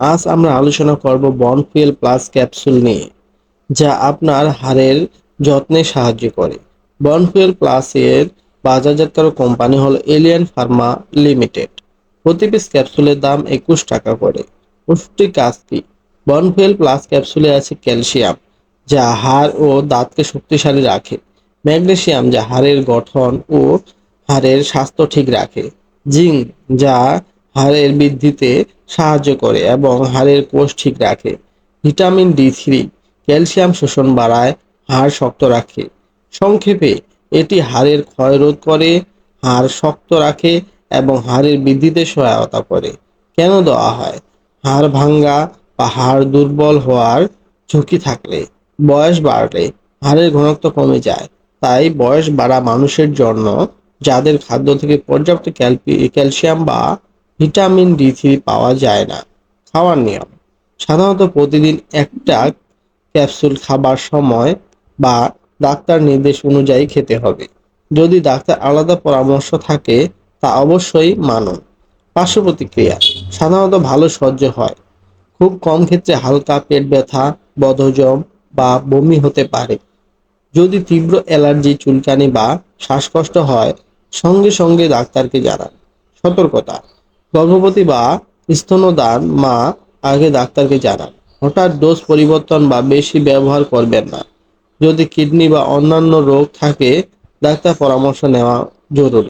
আজ আমরা আলোচনা করব বনফুয়েল প্লাস ক্যাপসুল নিয়ে, যা আপনার হাড়ের যত্নে সাহায্য করে। বনফুয়েল প্লাস এর বাজারজাতকারক কোম্পানি হলো এলিয়ান ফার্মা লিমিটেড। প্রতি পিস ক্যাপসুলের দাম একুশ টাকা করে। ওষুধটির কাজ কি বনফুয়েল প্লাস ক্যাপসুলে আছে ক্যালসিয়াম, যা হাড় ও দাঁতকে শক্তিশালী রাখে। ম্যাগনেসিয়াম, যা হাড়ের গঠন ও হাড়ের স্বাস্থ্য ঠিক রাখে। জিঙ্ক, যা হাড়ের বৃদ্ধিতে সাহায্য করে এবং হাড়ের কোষ ঠিক রাখে। ভিটামিন ডি থ্রি, ক্যালসিয়াম শোষণ বাড়ায়, হাড় শক্ত রাখে। সংক্ষেপে, এটি হাড়ের ক্ষয় রোধ করে, হাড় শক্ত রাখে এবং হাড়ের বৃদ্ধিতে সহায়তা করে। কেন দেওয়া হয়? হাড় ভাঙ্গা বা হাড় দুর্বল হওয়ার ঝুঁকি থাকলে, বয়স বাড়লে হাড়ের ঘনত্ব কমে যায়। তাই বয়স বাড়া মানুষের জন্য, যাদের খাদ্য থেকে পর্যাপ্ত ক্যালপি- ক্যালসিয়াম বা ভিটামিন ডি থ্রি পাওয়া যায় না। খাওয়ার নিয়ম। সাধারণত প্রতিদিন একটা ক্যাপসুল খাবার সময় বা ডাক্তার নির্দেশ অনুযায়ী খেতে হবে। যদি ডাক্তার আলাদা পরামর্শ থাকে, তা অবশ্যই মানুন। পার্শ্ব প্রতিক্রিয়া। সাধারণত ভালো সহ্য হয়। খুব কম ক্ষেত্রে হালকা পেট ব্যথা, বদহজম বা বমি হতে পারে। যদি তীব্র অ্যালার্জি, চুলকানি বা শ্বাসকষ্ট হয়, সঙ্গে সঙ্গে ডাক্তারকে জানান। সতর্কতা। গর্ভবতী বা স্তনদান মা আগে ডাক্তারকে জানান। হঠাৎ ডোজ পরিবর্তন বা বেশি ব্যবহার করবেন না। যদি কিডনি বা অন্যান্য রোগ থাকে, ডাক্তার পরামর্শ নেওয়া জরুরি।